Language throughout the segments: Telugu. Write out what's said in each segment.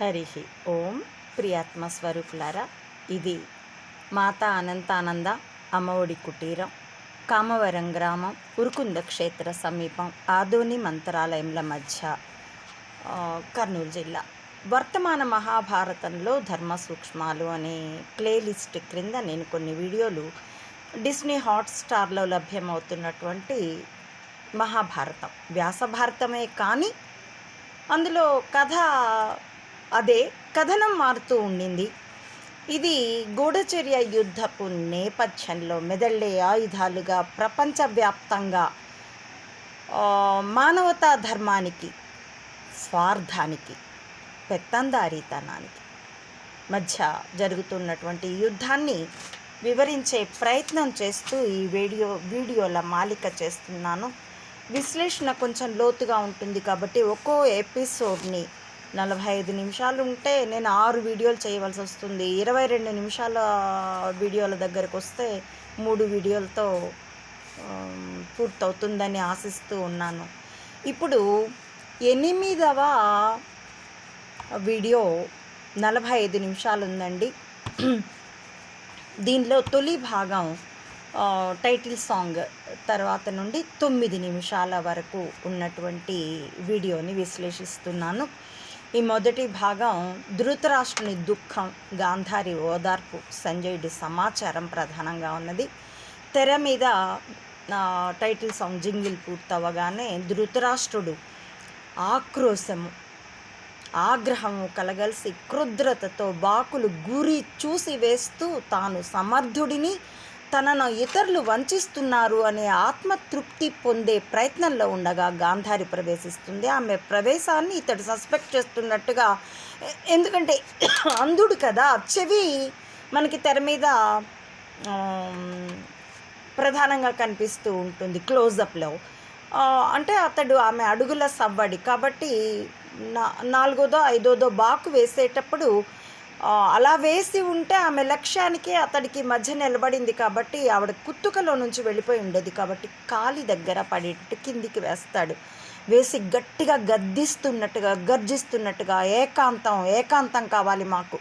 హరి ఓం ప్రియాత్మ స్వరూపులారా ఇది మాత అనంతానంద అమ్మఒడి కుటీరం కామవరం గ్రామం ఉరుకుంద క్షేత్ర సమీపం ఆదోని మంత్రాలయంల మధ్య కర్నూలు జిల్లా. వర్తమాన మహాభారతంలో ధర్మ సూక్ష్మాలు అనే ప్లేలిస్ట్ క్రింద నేను కొన్ని వీడియోలు డిస్నీ హాట్స్టార్లో లభ్యమవుతున్నటువంటి మహాభారతం. వ్యాస భారతమే కానీ అందులో కథ అదే కథనం మారుతూ ఉండింది. ఇది గూఢచర్య యుద్ధపు నేపథ్యంలో మెదళ్ళే ఆయుధాలుగా ప్రపంచవ్యాప్తంగా మానవతా ధర్మానికి స్వార్థానికి పెత్తందారీతనానికి మధ్య జరుగుతున్నటువంటి యుద్ధాన్ని వివరించే ప్రయత్నం చేస్తూ ఈ వీడియో వీడియోల మాలిక చేస్తున్నాను. విశ్లేషణ కొంచెం లోతుగా ఉంటుంది కాబట్టి ఒక్కో ఎపిసోడ్ని నలభై ఐదు నిమిషాలు ఉంటే నేను ఆరు వీడియోలు చేయవలసి వస్తుంది. ఇరవై రెండు నిమిషాల వీడియోల దగ్గరకు వస్తే మూడు వీడియోలతో పూర్తవుతుందని ఆశిస్తూ ఉన్నాను. ఇప్పుడు ఎనిమిదవ వీడియో నలభై ఐదు నిమిషాలు ఉందండి దీనిలో తొలి భాగం టైటిల్ సాంగ్ తర్వాత నుండి తొమ్మిది నిమిషాల వరకు ఉన్నటువంటి వీడియోని విశ్లేషిస్తున్నాను. ఈ మొదటి భాగం ధృతరాష్ట్రుని దుఃఖం గాంధారి ఓదార్పు సంజయుడి సమాచారం ప్రధానంగా ఉన్నది. తెర మీద టైటిల్ సాంగ్ జింగిల్ పూర్తవగానే ధృతరాష్ట్రుడు ఆక్రోశము ఆగ్రహము కలగలిసి క్రుద్రతతో బాకులు గురి చూసి వేస్తూ తాను సమర్థుడిని తనను ఇతరులు వంచిస్తున్నారు అనే ఆత్మతృప్తి పొందే ప్రయత్నంలో ఉండగా గాంధారి ప్రవేశిస్తుంది. ఆమె ప్రవేశాన్ని ఇతడు సస్పెక్ట్ చేస్తున్నట్టుగా ఎందుకంటే అంధుడు కదా చెవి మనకి తెర మీద ప్రధానంగా కనిపిస్తూ ఉంటుంది క్లోజప్లో అంటే అతడు ఆమె అడుగుల సవ్వడి కాబట్టి నా నాలుగోదో ఐదోదో బాకు వేసేటప్పుడు అలా వేసి ఉంటే ఆమె లక్ష్యానికి అతడికి మధ్య నిలబడింది కాబట్టి ఆవిడ కుత్తుకలో నుంచి వెళ్ళిపోయి ఉండేది కాబట్టి కాలి దగ్గర పడేటట్టు కిందికి వేస్తాడు. వేసి గట్టిగా గద్దిస్తున్నట్టుగా గర్జిస్తున్నట్టుగా ఏకాంతం ఏకాంతం కావాలి మాకు.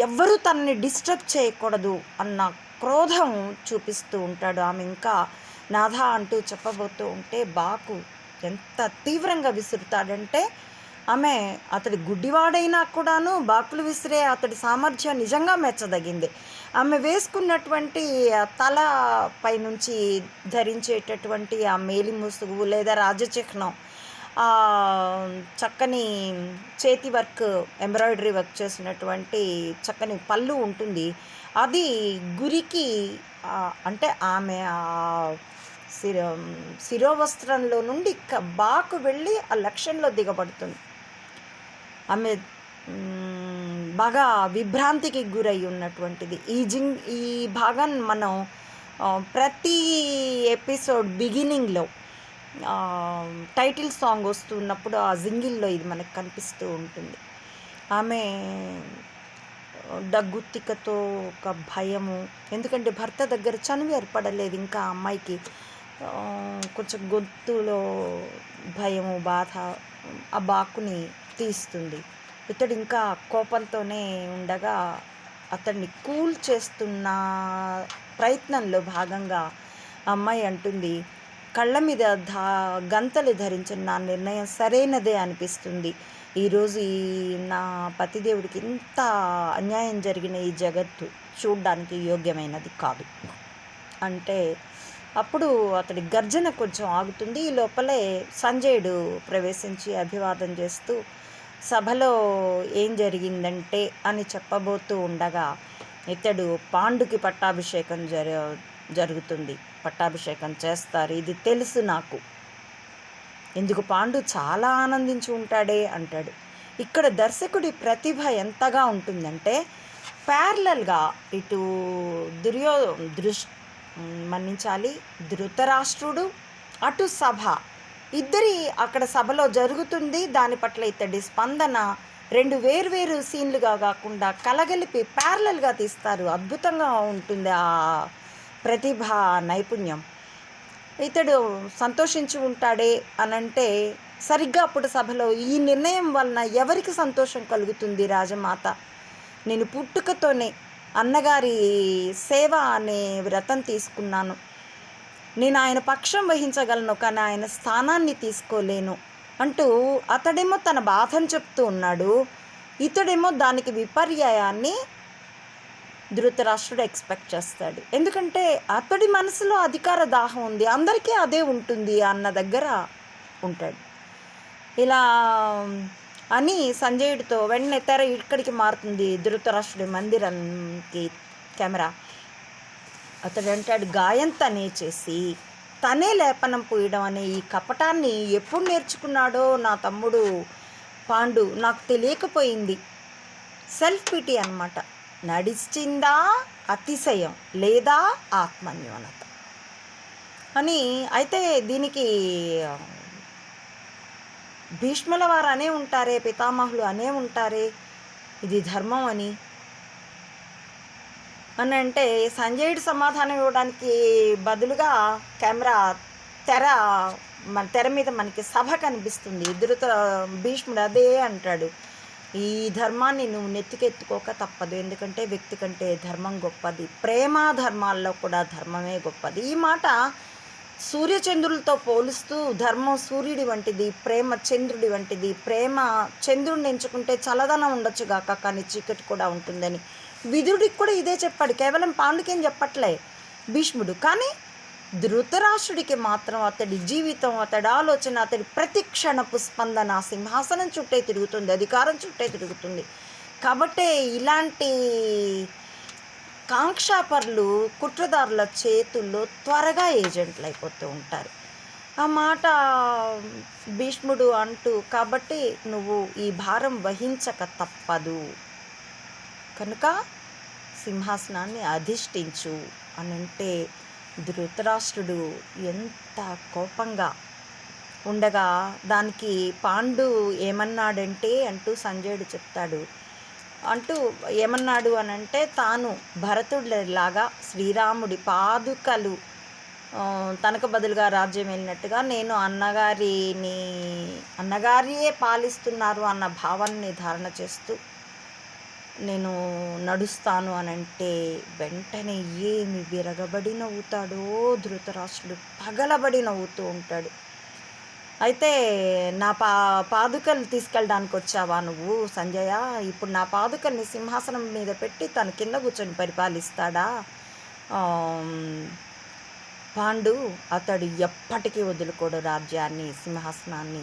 ఎవ్వరూ తనని డిస్టర్బ్ చేయకూడదు అన్న క్రోధం చూపిస్తూ ఉంటాడు ఆమె. ఇంకా నాథా అంటూ చెప్పబోతూ ఉంటే బాకు ఎంత తీవ్రంగా విసురుతాడంటే ఆమె అతడి గుడ్డివాడైనా కూడాను బాకులు విసిరే అతడి సామర్థ్యం నిజంగా మెచ్చదగింది. ఆమె వేసుకున్నటువంటి ఆ తల పైనుంచి ధరించేటటువంటి ఆ మేలి ముసుగు లేదా రాజచిహ్నం ఆ చక్కని చేతి వర్క్ ఎంబ్రాయిడరీ వర్క్ చేసినటువంటి చక్కని పళ్ళు ఉంటుంది. అది గురికి అంటే ఆమె శిరో శిరోవస్త్రంలో నుండి క- బాకు వెళ్ళి ఆ లక్ష్యంలో దిగబడుతుంది. ఆమె బాగా విభ్రాంతికి గురై ఉన్నటువంటిది. ఈ జింగ్ ఈ భాగం మనం ప్రతి ఎపిసోడ్ బిగినింగ్లో టైటిల్ సాంగ్ వస్తున్నప్పుడు ఆ జింగిల్లో ఇది మనకు కనిపిస్తూ ఉంటుంది. ఆమె డగ్గుత్తికతో ఒక భయము ఎందుకంటే భర్త దగ్గర చనువు ఏర్పడలేదు ఇంకా అమ్మాయికి కొంచెం గొంతులో భయము బాధ ఆ బాకుని తీస్తుంది ఇతడు ఇంకా కోపంతోనే ఉండగా అతన్ని కూల్ చేస్తున్న ప్రయత్నంలో భాగంగా అమ్మాయి అంటుంది కళ్ళ మీద ధా గంతలు ధరించిన నా నిర్ణయం సరైనదే అనిపిస్తుంది. ఈరోజు ఈ నా పతిదేవుడికి ఇంత అన్యాయం జరిగిన ఈ జగత్తు చూడ్డానికి యోగ్యమైనది కాదు. అంటే అప్పుడు అతడి గర్జన కొంచెం ఆగుతుంది. ఈ లోపలే సంజయుడు ప్రవేశించి అభివాదం చేస్తూ సభలో ఏం జరిగిందంటే అని చెప్పబోతూ ఉండగా ఇతడు పాండుకి పట్టాభిషేకం జర జరుగుతుంది. పట్టాభిషేకం చేస్తారు. ఇది తెలుసు నాకు. ఎందుకు పాండు చాలా ఆనందించి ఉంటాడే అంటాడు. ఇక్కడ దర్శకుడి ప్రతిభ ఎంతగా ఉంటుందంటే ప్యారలల్గా ఇటు దుర్యో దృష్ మన్నించాలి. ధృతరాష్ట్రుడు అటు సభ ఇద్దరి అక్కడ సభలో జరుగుతుంది. దాని పట్ల ఇతడి స్పందన రెండు వేర్వేరు సీన్లుగా కాకుండా కలగలిపి ప్యారలల్గా తీస్తారు. అద్భుతంగా ఉంటుంది ఆ ప్రతిభ నైపుణ్యం. ఇతడు సంతోషించి ఉంటాడే అనంటే సరిగ్గా అప్పుడు సభలో ఈ నిర్ణయం వలన ఎవరికి సంతోషం కలుగుతుంది రాజమాత? నేను పుట్టుకతోనే అన్నగారి సేవ అనే వ్రతం తీసుకున్నాను. నేను ఆయన పక్షం వహించగలను కానీ ఆయన స్థానాన్ని తీసుకోలేను. అంటూ అతడేమో తన బాధను చెప్తూ ఉన్నాడు. ఇతడేమో దానికి విపర్యాయాన్ని ధృతరాష్ట్రుడు ఎక్స్పెక్ట్ చేస్తాడు. ఎందుకంటే అతడి మనసులో అధికార దాహం ఉంది. అందరికీ అదే ఉంటుంది అన్న దగ్గర ఉంటాడు. ఇలా అని సంజయుడితో వెంటనే తెర ఇక్కడికి మారుతుంది ధృతరాష్ట్రుడి మందిరానికి కెమెరా. అతడు అంటాడు గాయం తనే చేసి తనే లేపనం పూయడం అనే ఈ కపటాన్ని ఎప్పుడు నేర్చుకున్నాడో నా తమ్ముడు పాండు నాకు తెలియకపోయింది. సెల్ఫ్ పిటి అన్నమాట. నడిచిందా అతిశయం లేదా ఆత్మన్యూనత? అని అయితే దీనికి భీష్ముల వారు అనే ఉంటారే పితామహులు అనే ఉంటారే ఇది ధర్మం అని అని అంటే సంజయుడు సమాధానం ఇవ్వడానికి బదులుగా కెమెరా తెర మన తెర మీద మనకి సభ కనిపిస్తుంది. ధృత భీష్ముడు అదే అంటాడు. ఈ ధర్మాన్ని నువ్వు నెత్తికెత్తుకోక తప్పదు. ఎందుకంటే వ్యక్తి కంటే ధర్మం గొప్పది. ప్రేమ ధర్మాల్లో కూడా ధర్మమే గొప్పది. ఈ మాట సూర్యచంద్రులతో పోలుస్తూ ధర్మం సూర్యుడి వంటిది ప్రేమ చంద్రుడి వంటిది ప్రేమ చంద్రుడిని ఎంచుకుంటే చల్లదనం ఉండొచ్చు గాక కానీ చీకటి కూడా ఉంటుందని విదురుడికి కూడా ఇదే చెప్పాడు. కేవలం పాండుకేం చెప్పట్లే? భీష్ముడు. కానీ ధృతరాష్ట్రుడికి మాత్రం అతడి జీవితం అతడి ఆలోచన అతడి ప్రతి క్షణపు స్పందన సింహాసనం చుట్టే తిరుగుతుంది అధికారం చుట్టే తిరుగుతుంది. కాబట్టే ఇలాంటి కాంక్షాపరులు కుట్రదారుల చేతుల్లో త్వరగా ఏజెంట్లు అయిపోతూ ఉంటారు. ఆ మాట భీష్ముడు అంటూ కాబట్టి నువ్వు ఈ భారం వహించక తప్పదు. కనుక సింహాసనాన్ని అధిష్ఠించు అని అంటే ధృతరాష్ట్రుడు ఎంత కోపంగా ఉండగా దానికి పాండు ఏమన్నాడంటే అంటూ సంజయుడు చెప్తాడు. అంటూ ఏమన్నాడు అని అంటే తాను భరతుడిలాగా శ్రీరాముడి పాదుకలు తనకు బదులుగా రాజ్యం వెళ్ళినట్టుగా నేను అన్నగారిని అన్నగారియే పాలిస్తున్నారు అన్న భావాన్ని ధారణ చేస్తూ నేను నడుస్తాను అని అంటే వెంటనే ఏమి విరగబడి నవ్వుతాడో ధృతరాష్ట్రుడు పగలబడి నవ్వుతూ ఉంటాడు. అయితే నా పా పాదుకలు తీసుకెళ్ళడానికి వచ్చావా నువ్వు సంజయ? ఇప్పుడు నా పాదుకల్ని సింహాసనం మీద పెట్టి తన కింద కూర్చొని పరిపాలిస్తాడా? పాండు అతడు ఎప్పటికీ వదులుకోడు రాజ్యాన్ని సింహాసనాన్ని.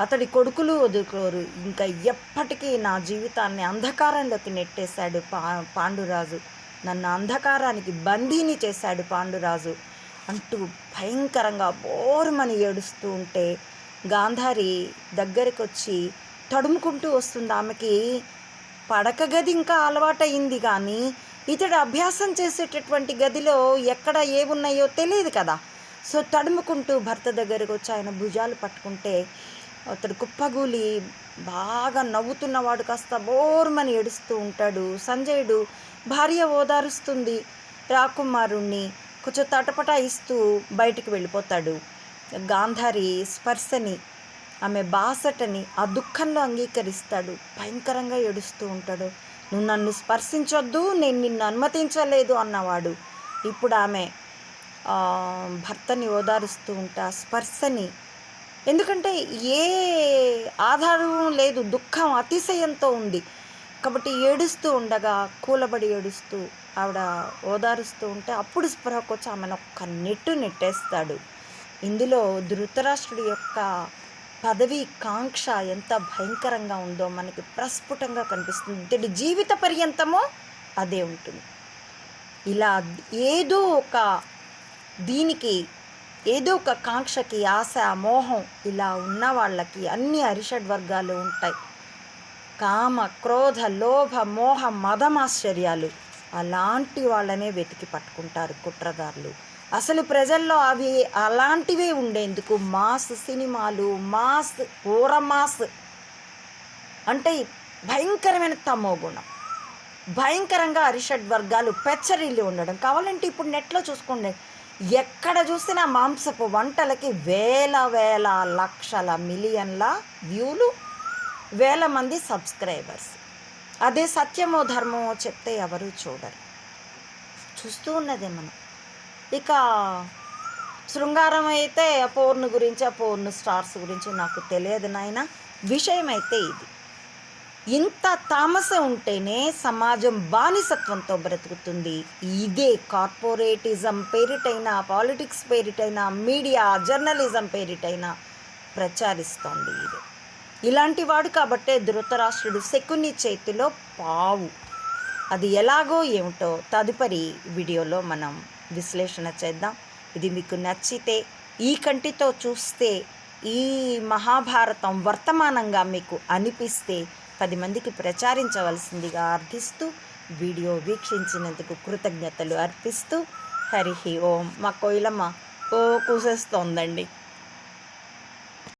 అతడి కొడుకులు వదులుకోరు. ఇంకా ఎప్పటికీ నా జీవితాన్ని అంధకారంలోకి నెట్టేశాడు పా పాండురాజు. నన్ను అంధకారానికి బందీని చేశాడు పాండురాజు. అంటూ భయంకరంగా బోరుమని ఏడుస్తూ ఉంటే గాంధారి దగ్గరికి వచ్చి తడుముకుంటూ వస్తుంది ఆమెకి. పడక గది ఇంకా అలవాటయింది కానీ ఇతడు అభ్యాసం చేసేటటువంటి గదిలో ఎక్కడ ఏమున్నాయో తెలియదు కదా. సో తడుముకుంటూ భర్త దగ్గరకు వచ్చి ఆయన భుజాలు పట్టుకుంటే అతడు కుప్పగూలి బాగా నవ్వుతున్నవాడు కాస్త బోర్మని ఏడుస్తూ ఉంటాడు. సంజయుడు భార్య ఓదారుస్తుంది. రాకుమారుణ్ణి కొంచెం తటపట ఇస్తూ బయటికి వెళ్ళిపోతాడు. గాంధారి స్పర్శని ఆమె బాసటని ఆ దుఃఖంలో అంగీకరిస్తాడు. భయంకరంగా ఏడుస్తూ ఉంటాడు. నువ్వు నన్ను స్పర్శించొద్దు నేను నిన్ను అనుమతించలేదు అన్నవాడు. ఇప్పుడు ఆమె భర్తని ఓదారుస్తూ ఉంటా. స్పర్శని ఎందుకంటే ఏ ఆధారం లేదు దుఃఖం అతిశయంతో ఉంది. కాబట్టి ఏడుస్తూ ఉండగా కూలబడి ఏడుస్తూ ఆవిడ ఓదారుస్తూ ఉంటే అప్పుడు స్పృహకు వచ్చి ఆమెను ఒక్క నెట్టు నెట్టేస్తాడు. ఇందులో ధృతరాష్ట్రుడి యొక్క పదవి కాంక్ష ఎంత భయంకరంగా ఉందో మనకి ప్రస్ఫుటంగా కనిపిస్తుంది. ఇతడి జీవిత పర్యంతమో అదే ఉంటుంది. ఇలా ఏదో ఒక దీనికి ఏదో ఒక కాంక్షకి ఆశ మోహం ఇలా ఉన్న వాళ్ళకి అన్ని అరిషడ్ వర్గాలు ఉంటాయి. కామ క్రోధ లోభ మోహ మదమాశ్చర్యాలు అలాంటి వాళ్ళనే వెతికి పట్టుకుంటారు కుట్రదారులు. అసలు ప్రజల్లో అవి అలాంటివే ఉండేందుకు మాస్ సినిమాలు మాస్ ఊర మాస్ అంటే భయంకరమైన తమో గుణం భయంకరంగా అరిషడ్ వర్గాలు పెచ్చరిల్లి ఉండడం. కావాలంటే ఇప్పుడు నెట్లో చూసుకోండి. ఎక్కడ చూసినా మాంసపు వంటలకి వేల వేల లక్షల మిలియన్ల వ్యూలు వేల మంది సబ్స్క్రైబర్స్. అదే సత్యమో ధర్మమో చెప్తే ఎవరు చూడరు. చూస్తూ ఉన్నదే మనం. ఇక శృంగారం అయితే పోర్ను గురించి ఆ పోర్ను స్టార్స్ గురించి నాకు తెలియదు నాయన. విషయం అయితే ఇది. ఇంత తామస ఉంటేనే సమాజం బానిసత్వంతో బ్రతుకుతుంది. ఇదే కార్పొరేటిజం పేరిటైన పాలిటిక్స్ పేరిటైన మీడియా జర్నలిజం పేరిటైన ప్రచారిస్తోంది ఇది. ఇలాంటి వాడు కాబట్టే ధృతరాష్ట్రుడు శకుని చేతిలో పావు. అది ఎలాగో ఏమిటో తదుపరి వీడియోలో మనం విశ్లేషణ చేద్దాం. ఇది మీకు నచ్చితే ఈ కంటితో చూస్తే ఈ మహాభారతం వర్తమానంగా మీకు అనిపిస్తే పది మందికి ప్రచారించవలసిందిగా అర్థిస్తూ వీడియో వీక్షించినందుకు కృతజ్ఞతలు అర్పిస్తూ హరి ఓం. మా కోయిలమ్మ ఓ కూసేస్తోందండి.